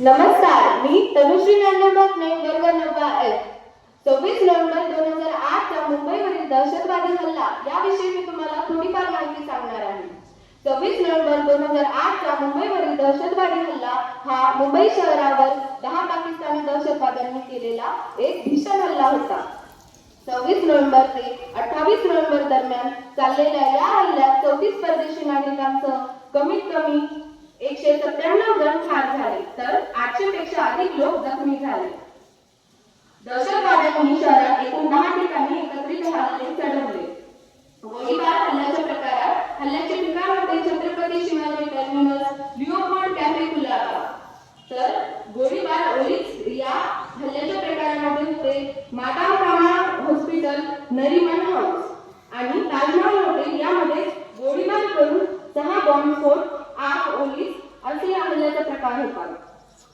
नमस्कार मी तनुश्री नांदोबाकने वर्ग नव्वा एफ सव्वीस नोव्हेंबर दोन हजार आठचा मुंबईवरील दहशतवादी हल्ला याविषयी मी तुम्हाला थोडीफार माहिती सांगणार आहे. सव्वीस नोव्हेंबर दोन हजार आठचा मुंबईवरील दहशतवादी हल्ला हा मुंबई शहरावर दहा पाकिस्तानी दहशतवाद्यांनी केलेला एक भीषण हल्ला होता. सव्वीस नोव्हेंबर ते अठ्ठावीस नोव्हेंबर दरम्यान चाललेल्या या हल्ल्यात चौतीस परदेशी नागरिकांसह कमीत कमी एकशे सत्त्याण्णव जण ठार झाले. तर आठशे पेक्षा अधिक लोक जखमी झाले. दहशतवाद्यांनी शहरात एकूण दहा ठिकाणी एकत्रित हल्ले चढवले. गोळीबार हल्ल्याच्या प्रकारात हल्ल्याचे ठिकाण होते Chhatrapati Shivaji terminus Leopold cafe Colaba. तर गोळीबार ओलीस या हल्ल्याच्या प्रकारामध्ये होते माता कामा हॉस्पिटल नरीमन हाऊस आणि ताजमहल हॉटेल यामध्ये गोळीबार करून सहा बॉम्बस्फोट आग ओलीस असे या हल्ल्याचा प्रकार होता.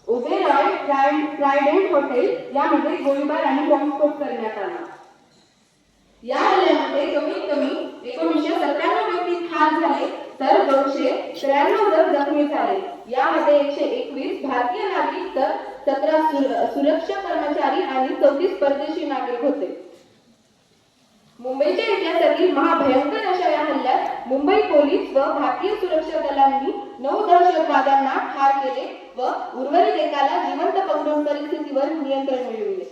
ओबेरॉय ट्राय- ट्रायडेंट हॉटेल यामध्ये गोळीबार आणि बॉम्बस्फोट करण्यात आला. या हल्ल्यामध्ये कमीत कमी एकोणीसशे सत्त्याण्णव व्यक्ती ठार झाले तर दोनशे त्र्याण्णव जण जखमी झाले. यामध्ये एकशे एकवीस भारतीय नागरिक तर सतरा सुर- सुरक्षा कर्मचारी आणि चौतीस परदेशी नागरिक होते. मुंबईच्या इतिहासातील महाभयंकर अशा या हल्ल्यात मुंबई पोलीस व भारतीय सुरक्षा दलांनी नऊ दहशतवाद्यांना ठार केले व उर्वरित एकाला जिवंत पकडून परिस्थितीवर नियंत्रण मिळविले.